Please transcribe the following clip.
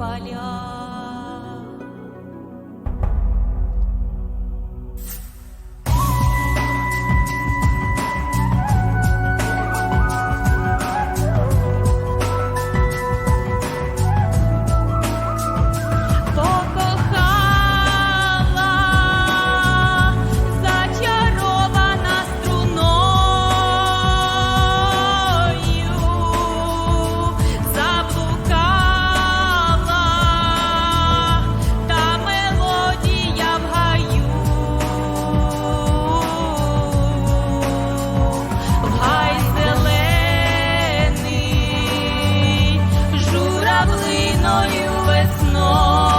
теплі поля. Журавлиною весною.